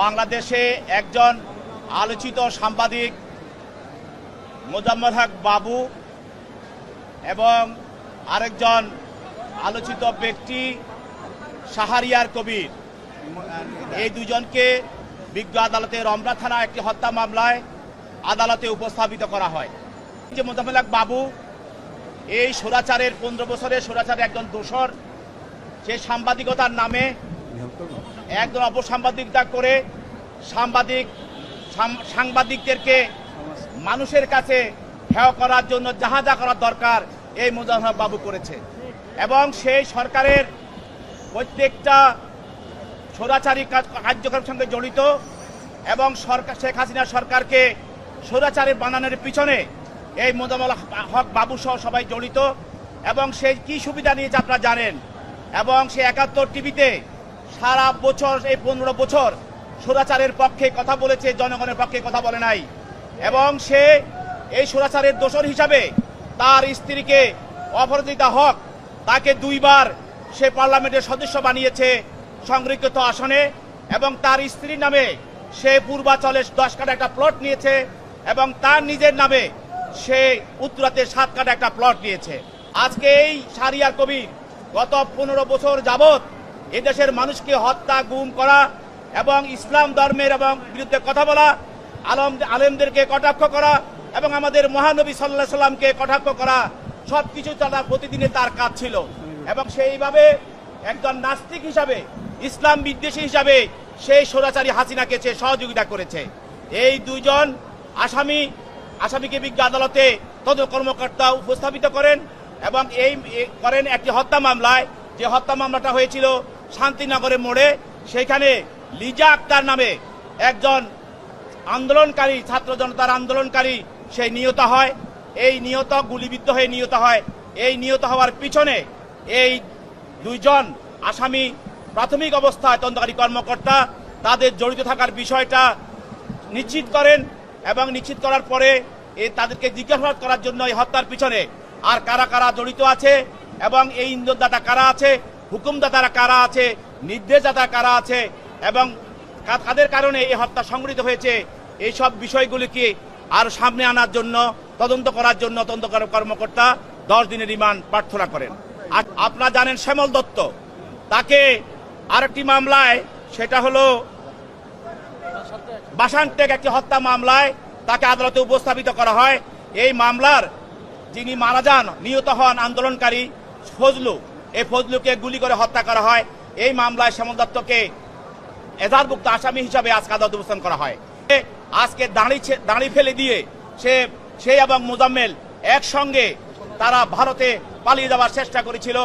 বাংলাদেশে একজন আলোচিত সাংবাদিক মোজাম্মদ হক বাবু এবং আরেকজন আলোচিত ব্যক্তি সাহারিয়ার কবির। এই দুজনকে বিজ্ঞ আদালতে রমনা থানা একটি হত্যা মামলায় আদালতে উপস্থাপিত করা হয়। যে মোজাম্মদ হক বাবু এই সোরাচারের পনেরো বছরের সোরাচারের একজন দোসর সে সাংবাদিকতার নামে একজন অপসাংবাদিকতা করে সাংবাদিক সাংবাদিকদেরকে মানুষের কাছে হেয় করার জন্য যাহা যা করার দরকার, এই মুজাফর বাবু করেছে। এবং সেই সরকারের প্রত্যেকটা স্বৈরাচারী কাজ- কার্যক্রমের সঙ্গে জড়িত এবং সরকার, শেখ হাসিনা সরকারকে স্বৈরাচারী বানানোর পিছনে এই মোজামল হক বাবু সহ সবাই জড়িত এবং সে কি সুবিধা নিয়েছে আপনারা জানেন? এবং সে একাত্তর টিভিতে সারা বছর, এই পনেরো বছর স্বৈরাচারের পক্ষে কথা বলেছে, জনগণের পক্ষে কথা বলে নাই। এবং সে এই স্বৈরাচারের দোষর হিসাবে তার স্ত্রীকে অপরাজিতা হক, তাকে দুইবার সে পার্লামেন্টের সদস্য বানিয়েছে সংরক্ষিত আসনে এবং তার স্ত্রীর নামে সে পূর্বাচলে দশ কাটা একটা প্লট নিয়েছে এবং তার নিজের নামে সে উত্তরাতে সাত কাটা একটা প্লট নিয়েছে। আজকে এই সারিয়ার কবির গত পনেরো বছর যাবৎ এদেশের মানুষকে হত্যা, গুম করা এবং ইসলাম ধর্মের এবং বিরুদ্ধে কথা বলা, আলম, আলেমদেরকে কটাক্ষ করা এবং আমাদের মহানবী সাল্লাহ সাল্লামকে কটাক্ষ করা সব কিছু তারা প্রতিদিনে তার কাজ ছিল। এবং সেইভাবে একজন নাস্তিক হিসাবে, ইসলাম বিদ্বেষী হিসাবে সেই সোরাচারী হাসিনাকে সে সহযোগিতা করেছে। এই দুইজন আসামি, আসামিকে বিজ্ঞ আদালতে তদন্ত কর্মকর্তা উপস্থাপিত করেন এবং এই করেন একটি হত্যা মামলায়। যে হত্যা মামলাটা হয়েছিল শান্তিনগরের মোড়ে সেখানে লিজা আক্তার নামে একজন আন্দোলনকারী, ছাত্র জনতার আন্দোলনকারী, সে নিহত হয়। এই নিহত, গুলিবিদ্ধ হয়ে নিহত হয়। এই নিহত হওয়ার পিছনে এই দুইজন আসামি প্রাথমিক অবস্থায় তদন্তকারী কর্মকর্তা তাদের জড়িত থাকার বিষয়টা নিশ্চিত করেন এবং নিশ্চিত করার পরে এ তাদেরকে জিজ্ঞাসাবাদ করার জন্য এই হত্যার পিছনে আর কারা কারা জড়িত আছে এবং এই ইন্ধনদাতা কারা আছে হুকুমদাতারা কারা আছে, নির্দেশদাতা কারা আছে, এবং কাদের কারণে এই হত্যা সংঘটিত হয়েছে এই সব বিষয়গুলিকে আর সামনে আনার জন্য, তদন্ত করার জন্য তদন্তকারী কর্মকর্তা দশ দিনের রিমান্ড প্রার্থনা করেন। আর আপনারা জানেন শ্যামল দত্ত, তাকে আরেকটি মামলায়, সেটা হলো বাসানটেক একটি হত্যা মামলায় তাকে আদালতে উপস্থাপিত করা হয়। এই মামলার যিনি মারা যান, নিহত হন আন্দোলনকারী ফজলু। এই ফজলুকে গুলি করে হত্যা করা হয়। এই মামলায় শ্যামল দত্তকে এজাহারভুক্ত আসামি হিসাবে আজকে আদালত উপস্থান করা হয়। আজকে দাঁড়ি দাঁড়ি ফেলে দিয়ে সে সে এবং মোজাম্মেল একসঙ্গে তারা ভারতে পালিয়ে যাওয়ার চেষ্টা করেছিল।